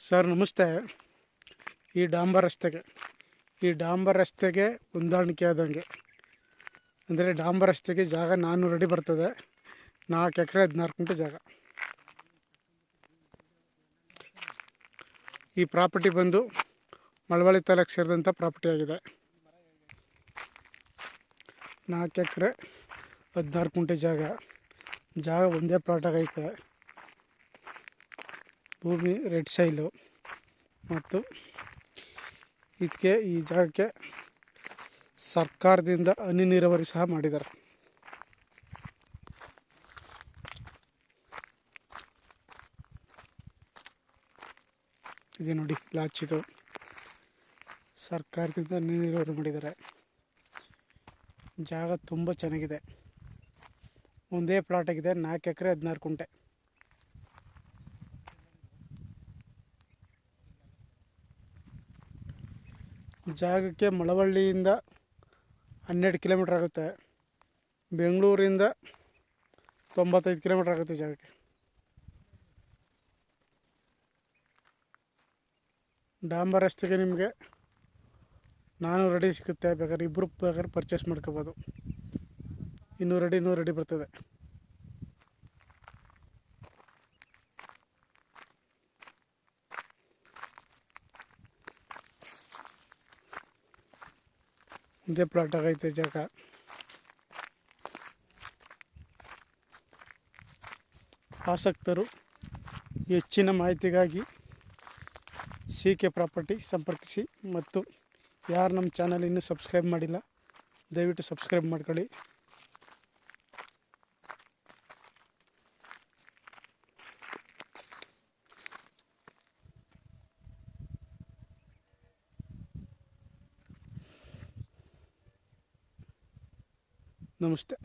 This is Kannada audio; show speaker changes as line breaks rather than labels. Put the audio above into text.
ಸರ್, ನಮಸ್ತೆ. ಈ ಡಾಂಬರ್ ರಸ್ತೆಗೆ, ಈ ಡಾಂಬರ್ ರಸ್ತೆಗೆ ಹೊಂದಾಣಿಕೆ ಆದಂಗೆ. ಅಂದರೆ ಡಾಂಬರ್ ರಸ್ತೆಗೆ ಜಾಗ ನಾನ್ನೂರು ಅಡಿ ಬರ್ತದೆ. ನಾಲ್ಕು ಎಕರೆ, ಹದಿನಾರು ಕುಂಟೆ ಜಾಗ. ಈ ಪ್ರಾಪರ್ಟಿ ಬಂದು ಮಳವಳ್ಳಿ ತಾಲೂಕು ಸೇರಿದಂಥ ಪ್ರಾಪರ್ಟಿ ಆಗಿದೆ. ನಾಲ್ಕು ಎಕರೆ, ಹದಿನಾರು ಕುಂಟೆ ಜಾಗ. ಜಾಗ ಒಂದೇ ಪ್ಲಾಟಾಗ ಐತೆ ಭೂಮಿ, ರೆಡ್ ಸೈಲು ಮತ್ತು ಇದಕ್ಕೆ ಈ ಜಾಗಕ್ಕೆ ಸರ್ಕಾರದಿಂದ ಹನಿ ನೀರಾವರಿ ಸಹ ಮಾಡಿದ್ದಾರೆ. ಇದೆ ನೋಡಿ ಲಾಚಿದು ಸರ್ಕಾರದಿಂದ ಹನಿ ನೀರಾವರಿ ಮಾಡಿದ್ದಾರೆ. ಜಾಗ ತುಂಬ ಚೆನ್ನಾಗಿದೆ. ಒಂದೇ ಪ್ಲಾಟ್ ಆಗಿದೆ, ನಾಲ್ಕು ಎಕರೆ, ಹದಿನಾರು ಕುಂಟೆ. ಜಾಗಕ್ಕೆ ಮಳವಳ್ಳಿಯಿಂದ ಹನ್ನೆರಡು ಕಿಲೋಮೀಟ್ರ್ ಆಗುತ್ತೆ. ಬೆಂಗಳೂರಿಂದ ತೊಂಬತ್ತೈದು ಕಿಲೋಮೀಟ್ರ್ ಆಗುತ್ತೆ ಜಾಗಕ್ಕೆ. ಡಾಂಬರ್ ರಸ್ತೆಗೆ ನಿಮಗೆ ನಾನ್ನೂರು ರೆಡಿ ಸಿಗುತ್ತೆ. ಬೇಕಾದ್ರೆ ಇಬ್ಬರು ಬೇಕಾದ್ರೆ ಪರ್ಚೇಸ್ ಮಾಡ್ಕೋಬೋದು. ಇನ್ನೂರು ರೆಡಿ ಇನ್ನೂರು ರೆಡಿ ಬರ್ತದೆ. ಇದೇ ಪ್ಲಾಟ್ ಆಗೈತೆ ಜಾಗ. ಆಸಕ್ತರು ಹೆಚ್ಚಿನ ಮಾಹಿತಿಗಾಗಿ ಸಿ ಕೆ ಪ್ರಾಪರ್ಟಿ ಸಂಪರ್ಕಿಸಿ ಮತ್ತು ಯಾರು ನಮ್ಮ ಚಾನಲ್ ಇನ್ನೂ ಸಬ್ಸ್ಕ್ರೈಬ್ ಮಾಡಿಲ್ಲ, ದಯವಿಟ್ಟು ಸಬ್ಸ್ಕ್ರೈಬ್ ಮಾಡ್ಕೊಳ್ಳಿ. ನಮಸ್ತೆ